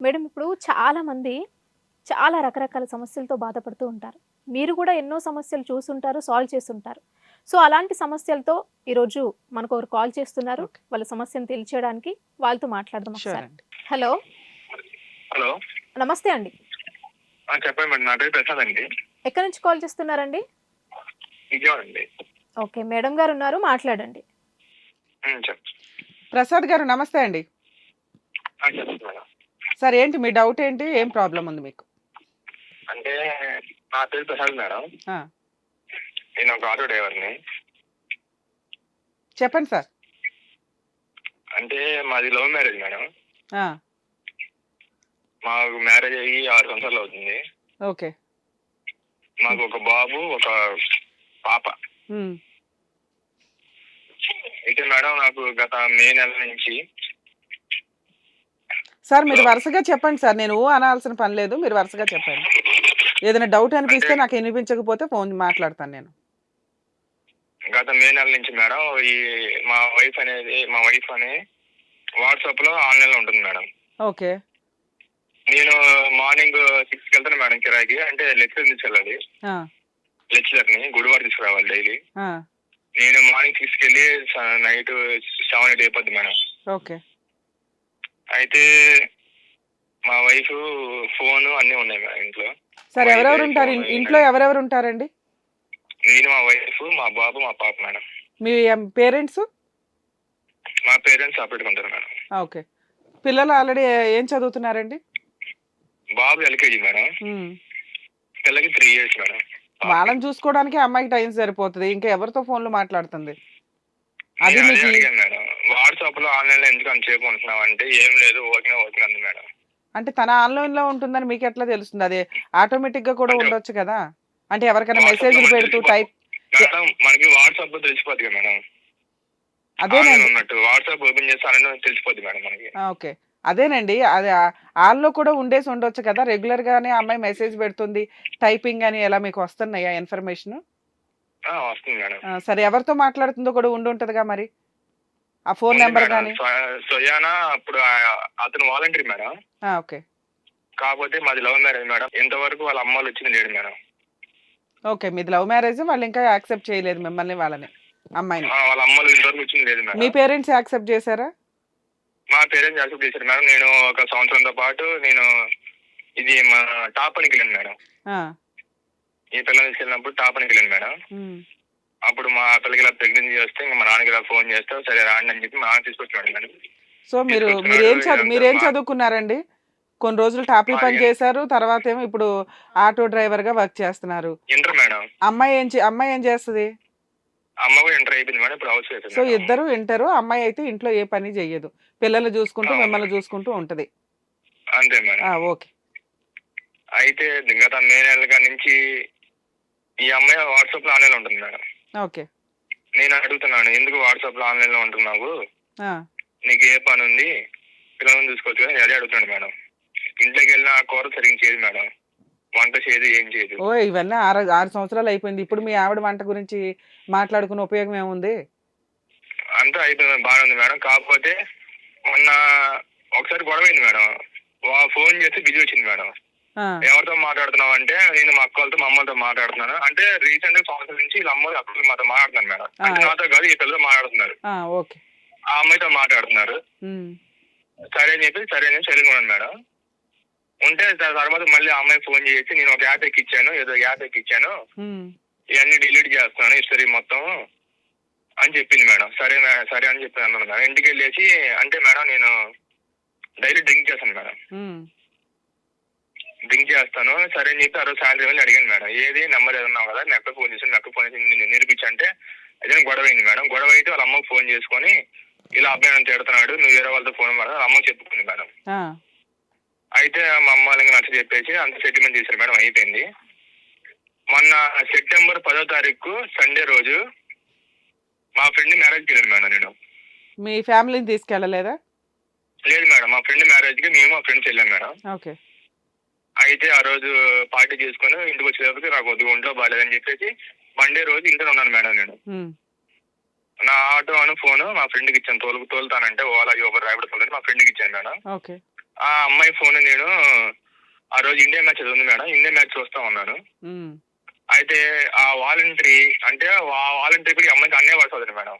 Madam ఇప్పుడు చాలా మంది చాలా రకరకాల సమస్యలతో బాధపడుతూ ఉంటారు. మీరు కూడా ఎన్నో సమస్యలు చూసుంటారు సాల్వ్ చేస్తుంటారు. సో అలాంటి సమస్యలతో ఈరోజు మనకు ఒకరు కాల్ చేస్తున్నారు. వాళ్ళ సమస్యను తెలియచేయడానికి వాళ్ళతో మాట్లాడదాం ఒకసారి. హలో. హలో. నమస్తే అండి. ఆ, చెప్పండి మేడం నా పేరు ప్రసాద్ అండి. ఎక్కడి నుంచి కాల్ చేస్తున్నారండి? ఓకే మేడం గారు ఉన్నారు మాట్లాడండి. ప్రసాద్ గారు నమస్తే అండి. సార్ ఏంటి మీ డౌట్ ఏంటి? ఏం ప్రాబ్లం ఉంది మీకు? అంటే నా పేరు ప్రసాద్ మేడం. నేను ఒక ఆటో డ్రైవర్ని. చెప్పండి సార్. అంటే మాది లవ్ మ్యారేజ్ మేడం. మాకు మ్యారేజ్ అయ్యి ఆరు సంవత్సరాలు అవుతుంది. ఓకే. మాకు ఒక బాబు ఒక పాప. అయితే మేడం నాకు గత మే నెల నుంచి సార్ మీరు వరుసగా చెప్పండి సార్. నేను అనాల్సిన పని లేదు. మీరు వరుసగా చెప్పండి. ఏదైనా డౌట్ అనిపిస్తే నాకు వినిపించకపోతే ఫోన్ మాట్లాడతాను నేను. గత మే నెల నుంచి మేడం. ఈ మా వైఫ్ అనేది మా వైఫ్ అని వాట్సాప్లో ఆన్లైన్లో ఉంటుంది మేడం. ఓకే. నేను మార్నింగ్ సిక్స్కి వెళ్తాను మేడం కిరాయికి. అంటే లెక్చర్ తీసుకెళ్ళాలి ఆ, లెక్చరర్ని గుడివాడ తీసుకురావాలి డైలీ. నేను మార్నింగ్ సిక్స్కి వెళ్ళి నైట్ సెవెన్ ఎయిట్ అయిపోద్ది మేడం. ఓకే. అయితే మా వైఫ్ ఫోన్ అన్నీ ఉన్నాయి మేడం ఇంట్లో. సార్ ఎవరెవరు ఉంటారు? ఇన్- ఇంట్లో ఎవరెవరు ఉంటారండి నేను మా వైఫ్ మా బాబు మా పాప మేడం. మీ పేరెంట్స్? మా పేరెంట్స్ సపరేట్గా ఉంటారు మేడం. ఓకే. పిల్లలు ఆల్రెడీ ఏం చదువుతున్నారండి? బాబు ఎల్కేజీ మేడం. ఉమ్, పిల్లకి త్రీ ఇయర్స్ మేడం. వాళ్ళని చూసుకోవడానికి అమ్మాయికి టైం సరిపోతుంది. ఇంకా ఎవరితో ఫోన్లు మాట్లాడుతుంది? అది నేను అదే మీకు అడిగాను మేడం. వాట్సాప్లో ఆన్లైన్లో ఎందుకు సేపు ఉంటున్నావు అంటే ఏం లేదు ఓకే ఓకే అంది మేడం. అంటే తన ఆన్లైన్లో ఉంటుందని మీకు ఎట్లా తెలుస్తుంది? అదే ఆటోమేటిక్గా కూడా ఉండొచ్చు కదా? అంటే ఎవరికైనా మెసేజ్లు మనకి పెడుతూ టైప్ మేడం మనకి వాట్సాప్లో తెలిసిపోద్ది కదా మేడం? అదేనండి. ఉన్నట్టు వాట్సాప్ ఓపెన్ చేస్తానని తెలిసిపోద్ది మేడం మనకి. ఆ, ఓకే. అదేనండి. అది ఆల్లో కూడా ఉండేసి ఉండొచ్చు కదా? రెగ్యులర్ గానే అమ్మాయి మెసేజ్ పెడుతుంది. టైపింగ్ అని ఎలా మీకు వస్తున్నాయా ఇన్ఫర్మేషన్? ఆ, వస్తుంది మేడం. సరే ఎవరితో మాట్లాడుతుందో కూడా ఉండి ఉంటదిగా మరి. ఆ ఫోన్ నెంబర్. కానీ స్వయానా అప్పుడు అతను వాలంటరీ మేడం. ఓకే. కాకపోతే మాది లవ్ మ్యారేజ్ మేడం. ఇంతవరకు వాళ్ళ అమ్మాలు వచ్చింది లేడు మేడం. ఓకే మీది లవ్ మ్యారేజ్ వాళ్ళు ఇంకా యాక్సెప్ట్ చేయలేదు మిమ్మల్ని వాళ్ళని అమ్మాయిని. వాళ్ళ అమ్మలు ఇంతవరకు వచ్చింది లేదు మీ మేడం పేరెంట్స్ యాక్సెప్ట్ చేశారా? మా పేరెంట్స్ యాక్సెప్ట్ చేశారు మేడం. నేను ఒక సంవత్సరంతో పాటు నేను ఇది మా టాప్ అనికి వెళ్ళాను మేడం. ఈ పిల్లలు తీసుకెళ్ళినప్పుడు టాప్ అనికి వెళ్ళాను మేడం. అప్పుడు మా పిల్లకి ఇలా ప్రెగ్నెన్సీ చేస్తే ఇంకా మా నాన్నకి ఇలా ఫోన్ చేస్తే సరే రాండి అని చెప్పి మా నాన్న తీసుకొచ్చాడు మేడం సో మీరు మీరేం చదువు మీరేం చదువుకున్నారండి? కొన్ని రోజులు టాపీ పని చేశారు తర్వాత ఏమో ఇప్పుడు ఆటో డ్రైవర్గా వర్క్ చేస్తున్నారు. Inter madam. అమ్మాయి ఏం అమ్మాయి ఏం చేస్తుంది? అమ్మ కూడా ఇంటర్ అయిపోయింది మేడం ఇప్పుడు హౌస్ సో ఇద్దరు ఇంటారు అమ్మాయి అయితే ఇంట్లో ఏ పని చెయ్యదు. పిల్లలు చూసుకుంటూ. మిమ్మల్ని చూసుకుంటూ ఉంటది. అంతే మేడం. ఓకే. అయితే గత మే నెలగా నుంచి ఈ అమ్మాయి వాట్సాప్లో ఆన్లైన్ ఉంటుంది మేడం. ఓకే. నేను అడుగుతున్నాను ఎందుకు వాట్సాప్లో ఆన్లైన్లో ఉంటున్నావు నీకు ఏ పని ఉంది? పిల్లలను చూసుకోవచ్చు కదా అదే అడుగుతున్నాడు మేడం. ఇంట్లోకి వెళ్ళిన ఆ కూర సరిగ్గా చేయదు మేడం. వంట చేయదు ఏం చేయదు. ఓ ఇవన్నీ ఆరు ఆరు సంవత్సరాలు అయిపోయింది. ఇప్పుడు మీ ఆవిడ వంట గురించి మాట్లాడుకునే ఉపయోగం ఏముంది? అంతా అయిపోయింది బాగానే ఉంది మేడం. కాకపోతే మొన్న ఒకసారి గొడవ అయింది మేడం. వా- ఫోన్ చేస్తే బిజీ వచ్చింది మేడం. ఎవరితో మాట్లాడుతున్నావు అంటే నేను మా అక్కలతో మా అమ్మలతో మాట్లాడుతున్నాను. అంటే రీసెంట్గా సంవత్సరం నుంచి వీళ్ళ అమ్మలు అక్కలు మాతో మాట్లాడుతున్నాను మేడం. అంటే. నాతో కాదు ఈ పిల్లతో మాట్లాడుతున్నారు. ఆ, అమ్మాయితో మాట్లాడుతున్నారు. సరే అని చెప్పి సరే అని సరిగా ఉన్నాను మేడం. ఉంటే దాని తర్వాత మళ్ళీ ఆ అమ్మాయి ఫోన్ చేసి నేను ఒక యాప్ ఎక్కిచ్చాను ఏదో యాప్ ఎక్కిచ్చాను. ఇవన్నీ డిలీట్ చేస్తున్నాను హిస్టరీ మొత్తం అని చెప్పింది మేడం. సరే సరే అని చెప్పి అన్నాను మేడం. ఇంటికి వెళ్ళేసి అంటే మేడం నేను డైలీ డ్రింక్ చేస్తాను మేడం. డ్రింక్ చేస్తాను. సరే అని చెప్పి ఆ రోజు సాయంత్రం వెళ్ళి అడిగాను మేడం. ఏది? నెంబర్ ఏదన్నావు కదా నెక్క ఫోన్ చేసి నెక్క ఫోన్ చేసి నేను నేర్పించంటే అదే గొడవ అయింది మేడం. గొడవ అయితే వాళ్ళ అమ్మకు ఫోన్ చేసుకొని ఇలా అబ్బాయి నన్ను తిడుతున్నాడు నువ్వు వేరే వాళ్ళతో ఫోన్ మాట్లాడు అమ్మకి చెప్పుకుంది మేడం. అయితే మా అమ్మ వాళ్ళకి నచ్చ చెప్పేసి అంత సెటిల్మెంట్ చేశారు మేడం. అయిపోయింది. మొన్న సెప్టెంబర్ పదో తారీఖు సండే రోజు మా ఫ్రెండ్ మ్యారేజ్కి వెళ్ళాను మేడం నేను. మీ ఫ్యామిలీని తీసుకెళ్ళలేదా? లేదు మేడం. మా ఫ్రెండ్ మ్యారేజ్కి మేము మా ఫ్రెండ్స్ వెళ్ళాం మేడం. ఓకే. అయితే ఆ రోజు పార్టీ చేసుకొని ఇంటికి వచ్చేటప్పటికి నాకు వద్దు ఒంట్లో బాగాలేదని చెప్పేసి మండే రోజు ఇంట్లో ఉన్నాను మేడం నేను. నా ఆటో అను ఫోన్ మా ఫ్రెండ్కి ఇచ్చాను. తోలు తోలుతానంటే ఓలా యూబర్ ర్యాపిడ్ తోలని మా ఫ్రెండ్కి ఇచ్చాను మేడం. ఆ అమ్మాయి ఫోన్ నేను ఆ రోజు ఇండియా మ్యాచ్ ఉంది మేడం. ఇండియా మ్యాచ్ చూస్తా ఉన్నాను. అయితే ఆ వాలంటరీ అంటే ఆ వాలంటరీ కూడా అమ్మాయికి అన్నయ్య వరుస అవుతాడు మేడం.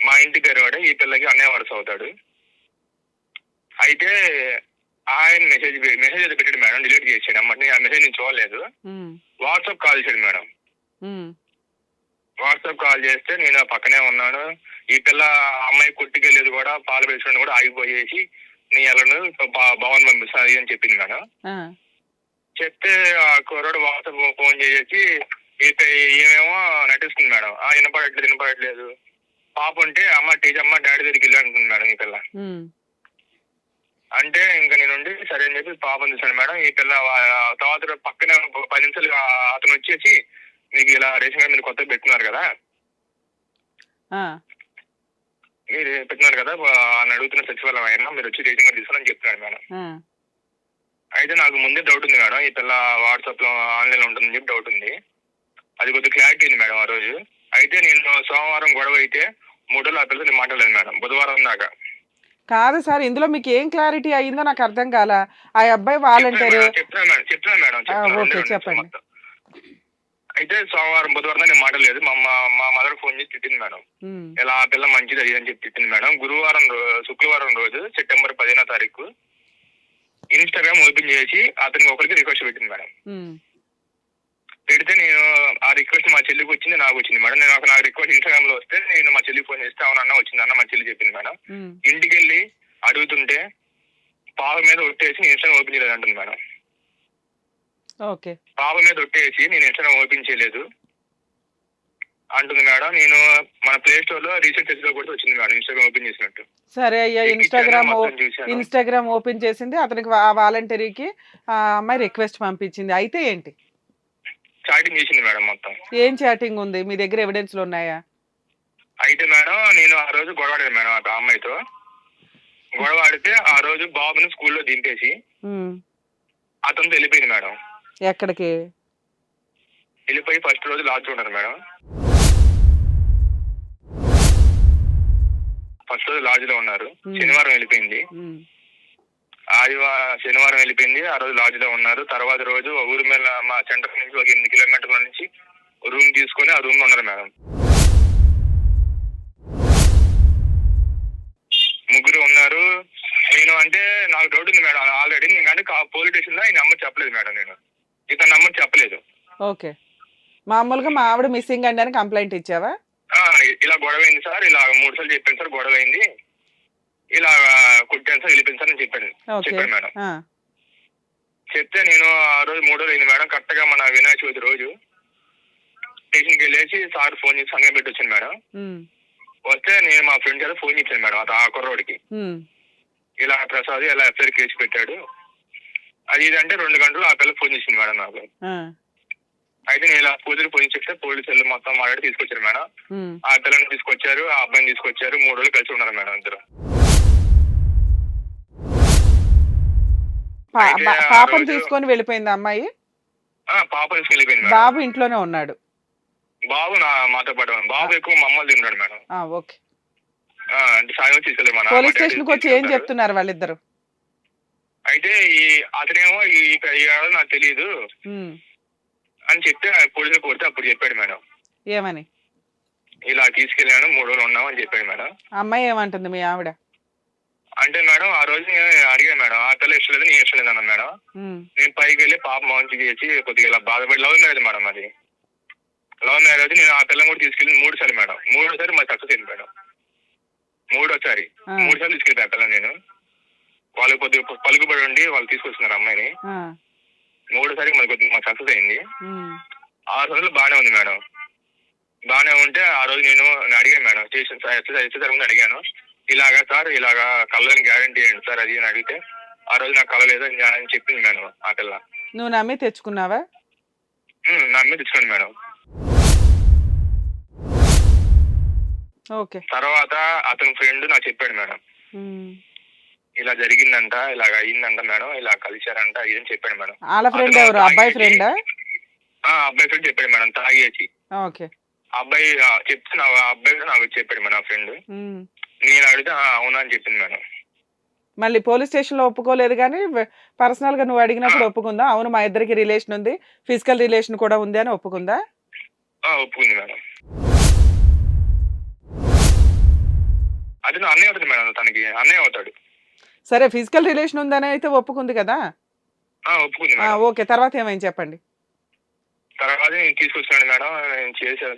మా ఇంటి పేరు వాడే ఈ పిల్లకి అన్నయ్య వరుస అవుతాడు. అయితే ఆయన మెసేజ్ మెసేజ్ అయితే పెట్టాడు మేడం డిలీట్ చేసాడు అమ్మ ఆ మెసేజ్ నేను చూడలేదు. వాట్సాప్ కాల్ చేశాడు మేడం. వాట్సాప్ కాల్ చేస్తే నేను పక్కనే ఉన్నాను. ఈ పిల్ల అమ్మాయి కొట్టుకెళ్ళేది కూడా పాలు పెంచడం కూడా ఆగిపోయేసి నీ ఎలను భవన్ పంపిస్తాను అని చెప్పింది మేడం. చెప్తే ఆ కుర్రాడు వాట్సాప్ ఫోన్ చేసి ఈ- ఈమెమో నటిస్తుంది మేడం. ఆ వినపడట్లేదు వినపడట్లేదు. పాప ఉంటే అమ్మ టీచర్ అమ్మ డాడీ దగ్గరికి వెళ్ళి అంటుంది మేడం ఈ పిల్ల. అంటే ఇంకా నేను ఉండి సరే అని చెప్పి పాపం చూసాను మేడం. ఈ పిల్ల తర్వాత పక్కనే పది నిమిషాలు అతను వచ్చేసి మీకు ఇలా రేషన్ కార్డు మీరు కొత్తగా పెట్టుకున్నారు కదా? మీరు పెట్టినారు కదా? అని అడుగుతున్న సచివాలయం అయినా మీరు వచ్చి రేషన్ కార్డు తీసుకోవాలని చెప్తున్నాడు మేడం. అయితే నాకు ముందే డౌట్ ఉంది మేడం. ఈ పిల్ల వాట్సాప్లో ఆన్లైన్లో ఉంటుందని చెప్పి డౌట్ ఉంది. అది కొద్దిగా క్లారిటీ ఉంది మేడం ఆ రోజు. అయితే నేను సోమవారం గొడవ అయితే మూడు రోజులు ఆ పిల్లతో నేను మాట్లాడలేదు మేడం. బుధవారం దాకా. కాదు సార్ ఇందులో మీకు ఏం క్లారిటీ అయ్యిందో నాకు అర్థం కాల. ఆ అబ్బాయి వాలంటీర్. ఓకే, చెప్పండి. అయితే సోమవారం బుధవారం నేను మాట్లాడలేదు. మా మా- మదర్ ఫోన్ చేసి తిట్టింది మేడం. ఇలా ఆ పిల్ల మంచిది అది అని చెప్పి తిట్టింది మేడం. గురువారం శుక్రవారం రోజు సెప్టెంబర్ పదిహేనో తారీఖు ఇన్స్టాగ్రామ్ ఓపెన్ చేసి అతనికి ఒకరికి రిక్వెస్ట్ పెట్టింది మేడం. పెడితే నేను ఆ రిక్వెస్ట్ మా చెల్లికి వచ్చింది నాకు వచ్చింది మేడం. నేను ఒక నాకు రిక్వెస్ట్ ఇన్స్టాగ్రామ్లో వస్తే నేను మా చెల్లికి ఫోన్ చేస్తే అవునన్న వచ్చింది అన్న మా చెల్లి చెప్పింది మేడం. ఇంటికి వెళ్ళి అడుగుతుంటే పాప మీద ఒట్టేసి నేను ఇన్స్టాగ్రామ్ ఓపెన్ చేయలేదు అంటుంది మేడం. ఓకే. పాప మీద ఒట్టేసి నేను ఇన్స్టాగ్రామ్ ఓపెన్ చేయలేదు అంటుంది మేడం. నేను మన ప్లే స్టోర్లో రీసెర్చ్ చేసి కూడా వచ్చింది మేడం ఇన్స్టాగ్రామ్ ఓపెన్ చేసినట్టు. సరే అయ్యా ఇన్స్టాగ్రామ్. ఇన్స్టాగ్రామ్ ఓపెన్ చేసింది అతనికి వాలంటీర్కి అమ్మాయి రిక్వెస్ట్ పంపించింది. అయితే ఏంటి? చాటింగ్ చేసింది మేడం మొత్తం. ఏం చాటింగ్ ఉంది? మీ దగ్గర ఎవిడెన్స్లు ఉన్నాయా? అయితే మేడం నేను ఆ రోజు గొడవ ఆడాను మేడం ఆ అమ్మాయితో. గొడవ ఆడితే ఆ రోజు బాబుని స్కూల్లో దింపేసి ఉమ్, అతనితో వెళ్ళిపోయింది మేడం. ఎక్కడికి? వెళ్ళిపోయి ఫస్ట్ రోజు లాడ్జ్ ఉన్నారు మేడం. ఫస్ట్ రోజు లాడ్జ్లో ఉన్నారు. శనివారం వెళ్ళిపోయింది. ఆదివారం శనివారం వెళ్ళిపోయింది. ఆ రోజు లాడ్జ్లో ఉన్నారు. తర్వాత రోజు ఊరి మీద మా సెంటర్ నుంచి ఒక ఎనిమిది కిలోమీటర్ల నుంచి రూమ్ తీసుకొని ఆ రూమ్లో ఉన్నారు మేడం. ముగ్గురు ఉన్నారు. నేను అంటే నాకు డౌట్ ఉంది మేడం. ఆల్రెడీ నేను అంటే పోలీస్ స్టేషన్లో ఈ నెంబర్ చెప్పలేదు మేడం నేను. ఇతని నెంబర్ చెప్పలేదు. ఓకే. మామూలుగా మా ఆవిడ మిస్సింగ్ అండి అని కంప్లైంట్ ఇచ్చావా? ఇలా గొడవ అయింది సార్. ఇలా మూడు సార్లు చెప్పాను సార్ గొడవ అయింది ఇలా కుట్టాను సార్ అని చెప్పాను. చెప్పాను మేడం. చెప్తే నేను ఆ రోజు మూడో రోజు అయింది మేడం. కరెక్ట్గా మన వినాయక చవితి రోజు స్టేషన్కి వెళ్ళేసి సార్ ఫోన్ చేసి సంగం పెట్టి వచ్చాను మేడం వస్తే నేను మా ఫ్రెండ్ చేత ఫోన్ ఇచ్చాను మేడం ఆ కుర్రోడికి. ఇలా ప్రసాద్ ఇలా ఎఫ్ఐఆర్ కేసు పెట్టాడు. అది ఇది అంటే రెండు గంటలు ఆ పిల్లకి ఫోన్ చేసింది మేడం నాకు. అయితే నేను ఇలా పూజలు ఫోన్ చెప్తే పోలీసులు మొత్తం మాట్లాడి తీసుకొచ్చారు మేడం. ఆ పిల్లని తీసుకొచ్చారు ఆ అబ్బాయిని తీసుకొచ్చారు మూడు రోజులు కలిసి ఉన్నారు మేడం ఇద్దరు. పాపం తీసుకొని వెళ్ళిపోయింది అమ్మాయి? ఆ, పాప తీసుకు వెళ్ళిపోయింది మేడం. బాబు ఇంట్లోనే ఉన్నాడు. బాబు నా మాతో పాటు. బాబు ఎక్కువ మమ్మల్ని తిన్నాడు మేడం. ఓకే. ఆ, అంటే సాయం తీసుకెళ్ళి మన పోలీస్ స్టేషన్కి వచ్చి ఏం. చెప్తున్నారు వాళ్ళిద్దరు? అయితే ఈ అతనేమో ఈ నాకు తెలియదు అని చెప్తే పోలీసులు కొడితే అప్పుడు చెప్పాడు మేడం. ఏమని? ఇలా తీసుకెళ్ళాను మూడు రోజులు ఉన్నాం అని చెప్పాడు మేడం. అమ్మాయి ఏమంటుంది మీ ఆవిడ? అంటే మేడం ఆ రోజు నేను అడిగాను మేడం. ఆ పిల్ల ఇష్టం లేదు నేను ఇష్టం లేదు అన్నాను మేడం నేను పైకి వెళ్ళి పాప మంచి చేసి కొద్దిగా ఇలా బాధపడి లవ్ మ్యారేజ్ మేడం అది. లవ్ మ్యారేజ్ నేను ఆ పిల్లని కూడా తీసుకెళ్ళి మూడు సార్లు మేడం. మూడోసారి మా సక్సెస్ అయింది మేడం. మూడోసారి. మూడు సార్లు తీసుకెళ్ళి ఆ పిల్లని నేను. వాళ్ళు కొద్దిగా పలుకుబడి ఉండి వాళ్ళు తీసుకొస్తున్నారు అమ్మాయిని. మూడోసారి మనకు కొద్దిగా మాకు సక్సెస్ అయింది. ఆరు రోజులు బాగానే ఉంది మేడం. బాగానే ఉంటే ఆ రోజు నేను అడిగాను మేడం. స్టేషన్ ఎస్ఎస్ ముందు అడిగాను. ఇలాగా సార్ ఇలాగా కళ్ళని గ్యారంటీ ఏంటి సార్ అది అని అడిగితే ఆ రోజు నాకు కళ లేదు అని చెప్పింది మేడం ఆ పిల్ల. నువ్వు నమ్మి తెచ్చుకున్నావా? ఉమ్, నా మీద తెచ్చుకోండి మేడం. ఓకే. తర్వాత అతని ఫ్రెండ్ నాకు చెప్పాడు మేడం. ఇలా జరిగిందంట ఇలాగ అయ్యిందంట మేడం ఇలా కలిశారంట ఇది అని చెప్పాడు మేడం. వాళ్ళ ఫ్రెండ్ ఎవరు? అబ్బాయి ఫ్రెండా? ఆ అబ్బాయి ఫ్రెండ్ చెప్పాడు మేడం తాగేసి. ఓకే. అబ్బాయి ఆ, చెప్తే నా ఆ అబ్బాయి నాకు చెప్పాడు మేడం ఫ్రెండ్. నేను అడిగితే "ఆ, అవునా అని చెప్పింది మేడం. మళ్ళీ పోలీస్ స్టేషన్లో ఒప్పుకోలేదు కానీ పర్సనల్గా నువ్వు అడిగినప్పుడు ఒప్పుకుందా? అవును మా ఇద్దరికి రిలేషన్ ఉంది. ఫిజికల్ రిలేషన్ కూడా ఉంది అని ఒప్పుకుందా? ఒప్పుకుంది మేడం. అది అన్నయ్య మేడం తనకి అన్నయ్య అవుతాడు. సరే ఫిజికల్ రిలేషన్ ఉందని అయితే ఒప్పుకుంది కదా? ఒప్పుకుంది ఓకే తర్వాత ఏమైంది చెప్పండి. తర్వాత నేను తీసుకొచ్చాను మేడం నేను చేసా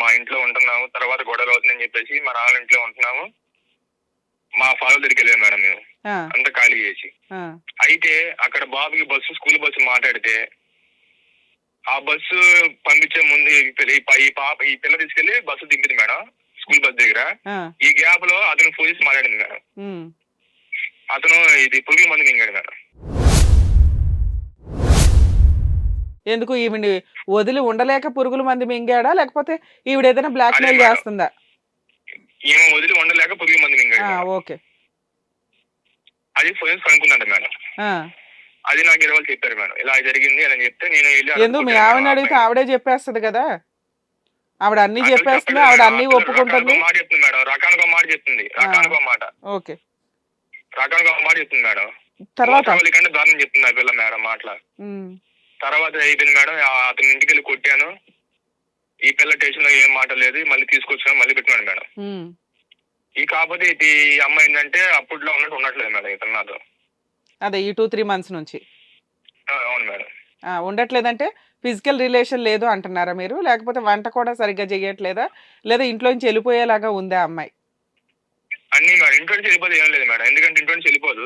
మా ఇంట్లో ఉంటున్నాము తర్వాత గొడవలు అవుతుందని చెప్పేసి మా నాన్న ఇంట్లో ఉంటున్నాము. మా ఫాదర్ దగ్గరికి వెళ్ళాము మేడం మేము అంతా ఖాళీ చేసి. అయితే అక్కడ బాబుకి బస్సు స్కూల్ బస్సు మాట్లాడితే ఆ బస్సు పంపించే ముందు ఈ పాప ఈ పిల్ల తీసుకెళ్ళి బస్సు దింపింది మేడం స్కూల్ బస్ దగ్గర. ఈ గ్యాప్లో అతను ఫోన్ చేసి మాట్లాడింది మేడం. అతను ఇది పురుగు మందు మింగాడు మేడం. ఎందుకు ఈవిని వదిలి ఉండలేక పురుగుల మంది మింగాడా? లేకపోతే ఈవిడ ఏదైనా బ్లాక్ మెయిల్. చేస్తుందా? ఈమె వదిలి ఉండలేక పురుగు మందు. ఓకే. అది ఫోన్ చేసి కనుక్కుందంట మేడం. అది నాకు ఇరవై చెప్పారు మేడం. ఇలా జరిగింది అని చెప్తే నేను ఎందుకు? మీ మేడం అడిగితే ఆవిడే చెప్పేస్తుంది కదా. ఆవిడ అన్ని చెప్పేస్తుంది ఆవిడ. అన్ని ఒప్పుకుంటుంది. మాట చెప్తుంది మేడం. రకానికి మాట చెప్తుంది. రకానికి మాట. ఓకే. రకానికి మాట చెప్తుంది మేడం. తర్వాత? దారుణం చెప్తుంది ఆ పిల్ల మేడం మాటల. తర్వాత అయిపోయింది మేడం అతని ఇంటికి వెళ్ళి కొట్టాను. ఈ పిల్ల స్టేషన్లో ఏం మాట లేదు మళ్ళీ తీసుకొచ్చాను మళ్ళీ పెట్టినాడు మేడం. ఈ కాకపోతే ఇది ఈ అమ్మాయి ఏంటంటే అప్పట్లో ఉన్నట్టు ఉండట్లేదు మేడం ఇతను నాతో. అదే ఈ టూ త్రీ మంత్స్ నుంచి. అవును మేడం. ఆ, ఉండట్లేదంటే ఫిజికల్ రిలేషన్ లేదు అంటున్నారా మీరు? లేకపోతే వంట కూడా సరిగ్గా చేయట్లేదా? లేదా ఇంట్లో నుంచి వెళ్ళిపోయేలాగా ఉందా అమ్మాయి? అన్ని మేడం ఇంట్లో నుంచి వెళ్ళిపోతే ఏం లేదు మేడం. ఎందుకంటే ఇంట్లో నుంచి వెళ్ళిపోదు.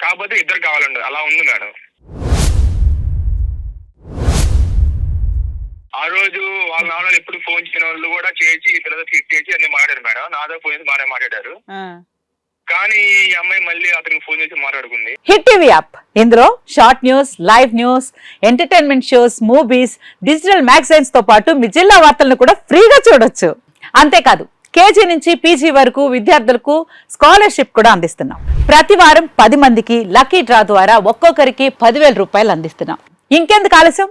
కాకపోతే ఇద్దరు కావాలండి అలా ఉంది మేడం. రోజు వాళ్ళ నాన్న ఎప్పుడు ఫోన్ చేయని వాళ్ళు కూడా చేసి ఈ పిల్లతో ఫిట్ చేసి అన్ని మాట్లాడారు మేడం. నాతో ఫోన్ చేసి బాగానే మాట్లాడారు. కానీ ఈ అమ్మాయి మళ్ళీ అతనికి ఫోన్ చేసి మాట్లాడుకుంది. Hit TV app. ఇందులో short news live news entertainment shows movies digital మ్యాగజైన్స్తో పాటు మీ జిల్లా వార్తలను కూడా ఫ్రీగా చూడొచ్చు. అంతేకాదు కేజీ నుంచి పీజీ వరకు విద్యార్థులకు స్కాలర్షిప్ కూడా అందిస్తున్నాం. ప్రతి వారం పది మందికి లక్కీ డ్రా ద్వారా ఒక్కొక్కరికి పదివేల రూపాయలు అందిస్తున్నాం. ఇంకెందుకు ఆలస్యం?